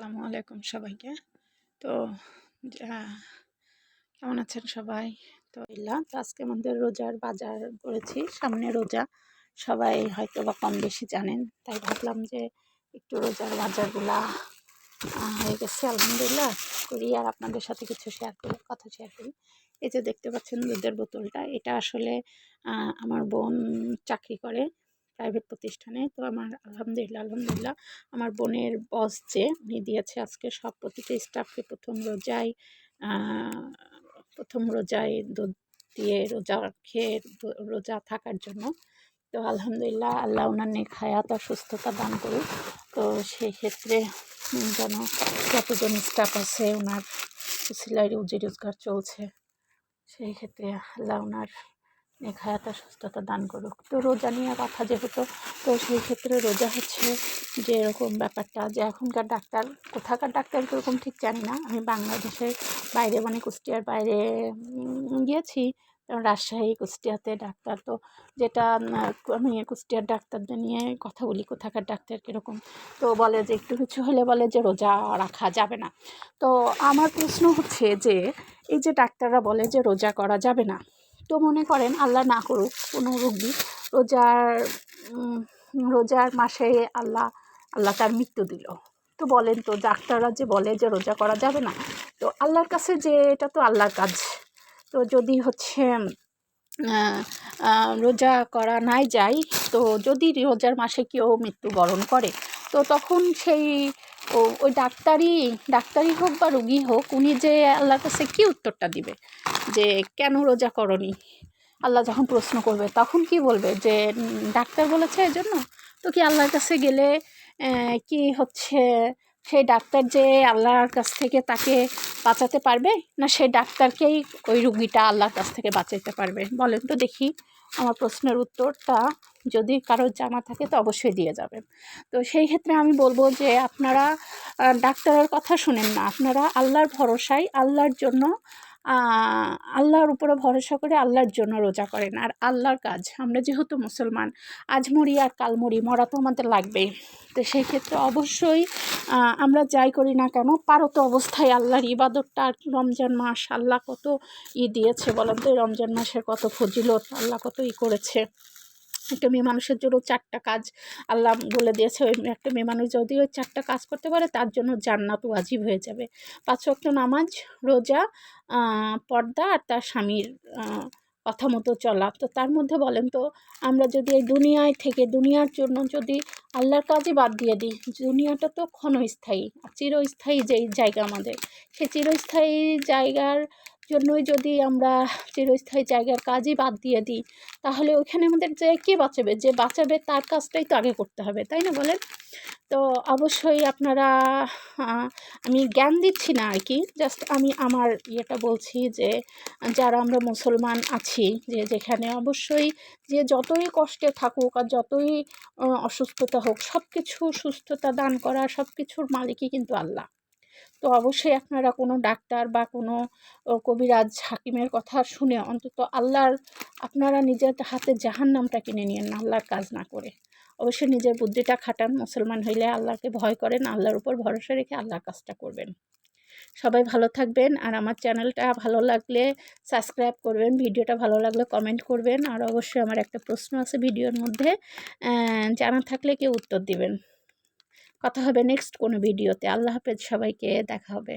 আসসালামু আলাইকুম সবাইকে। তো কেমন আছেন সবাই? তো ইল্লা তো আজকে আমাদের রোজার বাজার করেছি, সামনে রোজা। সবাই হয়তো বা কম বেশি জানেন, তাই ভাবলাম যে একটু রোজার বাজারগুলা হয়ে গেছে, আলহামদুলিল্লাহ করি, আর আপনাদের সাথে কিছু শেয়ার করি, কথা শেয়ার করি। এই যে দেখতে পাচ্ছেন দুধের বোতলটা, এটা আসলে আমার বোন চাকরি করে প্রাইভেট প্রতিষ্ঠানে। তো আমার আলহামদুলিল্লাহ আলহামদুলিল্লাহ আমার বোনের বস যে, উনি দিয়েছে আজকে সব প্রতিটা স্টাফকে প্রথম রোজায় প্রথম রোজায় দুধ দিয়ে রোজা খেয়ে রোজা থাকার জন্য। তো আলহামদুলিল্লাহ আল্লাহ ওনার নেক হায়াত আর সুস্থতা দান করুক। তো সেই ক্ষেত্রে যেন যতজন স্টাফ আছে ওনার সিলাই রুজি রোজগার চলছে। সেই ক্ষেত্রে আল্লাহ ওনার নেক হায়াত সুস্থতা দান করুক। তো রোজা নিয়ে কথা যেহেতু, তো সেই ক্ষেত্রে রোজা হচ্ছে যে এরকম ব্যাপারটা যে এখনকার ডাক্তার, কোথাকার ডাক্তার কীরকম ঠিক জানি না। আমি বাংলাদেশের বাইরে মানে কুষ্টিয়ার বাইরে গিয়েছি রাজশাহী, কুষ্টিয়াতে ডাক্তার। তো যেটা আমি কুষ্টিয়ার ডাক্তারদের নিয়ে কথা বলি, কোথাকার ডাক্তার কীরকম। তো বলে যে একটু কিছু হলে বলে যে রোজা রাখা যাবে না। তো আমার প্রশ্ন হচ্ছে যে, এই যে ডাক্তাররা বলে যে রোজা করা যাবে না তো মনে করেন আল্লাহ না করুক, কোনো রোগী রোজার রোজার মাসে আল্লাহ আল্লাহ তার মৃত্যু দিল। তো বলেন তো ডাক্তাররা যে বলে যে রোজা করা যাবে না, তো আল্লাহর কাছে যে এটা তো আল্লাহর কাজ। তো যদি হচ্ছে রোজা করা নাই যায়, তো যদি রোজার মাসে কেউ মৃত্যুবরণ করে, তো তখন সেই ও- ওই ডাক্তারই ডাক্তারই হোক বা রুগী হোক, উনি যে আল্লাহর কাছে কী উত্তরটা দিবে? যে কেন রোজা করনি? আল্লাহ যখন প্রশ্ন করবে, তখন কি বলবে? যে ডাক্তার বলেছে এই জন্য তো কি আল্লাহর কাছে গেলে কি হচ্ছে সেই ডাক্তার যে আল্লাহর কাছ থেকে তাকে বাঁচাতে পারবে? না সেই ডাক্তারকেই ওই রুগীটা আল্লাহর কাছ থেকে বাঁচাতে পারবে? বলেন তো দেখি আমার প্রশ্নের উত্তরটা। যদি কারোর জানা থাকে তো অবশ্যই দিয়ে যাবেন। তো সেই ক্ষেত্রে আমি বলব যে আপনারা ডাক্তারের কথা শুনেন না। আপনারা আল্লাহর ভরসায় আল্লাহর জন্য আল্লাহর উপরে ভরসা করে আল্লাহর জন্য রোজা করেন। আর আল্লাহর কাজ, আমরা যেহেতু মুসলমান, আজ মরি আর কাল মরি, মরা তো আমাদের লাগবেই। তো সেই ক্ষেত্রে অবশ্যই আমরা যাই করি না কেন, পারত অবস্থায় আল্লাহর ইবাদতটা আর রমজান মাস, আল্লাহ কত ই দিয়েছে বলেন তো? রমজান মাসের কত ফজিলত, আল্লাহ কত ই করেছে। একটা মেয়ে মানুষের জন্য চারটা কাজ আল্লাহ বলে দিয়েছে। ওই একটা মেয়ে মানুষ যদি ওই চারটা কাজ করতে পারে, তার জন্য জান্নাত ওয়াজিব হয়ে যাবে। পাঁচ ওয়াক্ত নামাজ, রোজা পর্দা আর তার স্বামীর কথা মতো চলা। তো তার মধ্যে বলেন তো, আমরা যদি এই দুনিয়ায় থেকে, দুনিয়ার জন্য যদি আল্লাহর কাজই বাদ দিয়ে দিই, দুনিয়াটা তো ক্ষণস্থায়ী, চিরস্থায়ী যেই জায়গা আমাদের সে চিরস্থায়ী জায়গার জন্যই যদি আমরা চিরস্থায়ী জায়গার কাজই বাদ দিয়ে দিই, তাহলে ওইখানে আমাদের যে কে বাঁচাবে? যে বাঁচাবে তার কাজটাই তো আগে করতে হবে, তাই না বলেন? তো অবশ্যই আপনারা আমি জ্ঞান দিচ্ছি না আর কি জাস্ট আমি আমার ইয়েটা বলছি যে যারা আমরা মুসলমান আছি, যে যেখানে অবশ্যই যে যতই কষ্টে থাকুক আর যতই অসুস্থতা হোক সব কিছু সুস্থতা দান করা সব কিছুর মালিকই কিন্তু আল্লাহ। তো অবশ্যই আপনারা কোনো ডাক্তার বা কোনো কবিরাজ হাকিমের কথা শুনে অন্তত আল্লাহর, আপনারা নিজের হাতে জাহান্নামটা কিনে নিয়েন না আল্লাহর কাজ না করে। অবশ্যই নিজের বুদ্ধিটা খাটান, মুসলমান হইলে আল্লাহকে ভয় করেন, আল্লাহর উপর ভরসা রেখে আল্লাহর কাজটা করবেন। সবাই ভালো থাকবেন আর আমার চ্যানেলটা ভালো লাগলে সাবস্ক্রাইব করবেন, ভিডিওটা ভালো লাগলে কমেন্ট করবেন, আর অবশ্যই আমার একটা প্রশ্ন আছে ভিডিওর মধ্যে জানা থাকলে কেউ উত্তর দিবেন। কথা হবে নেক্সট কোনো ভিডিওতে আল্লাহ হাফেজ সবাইকে দেখা হবে।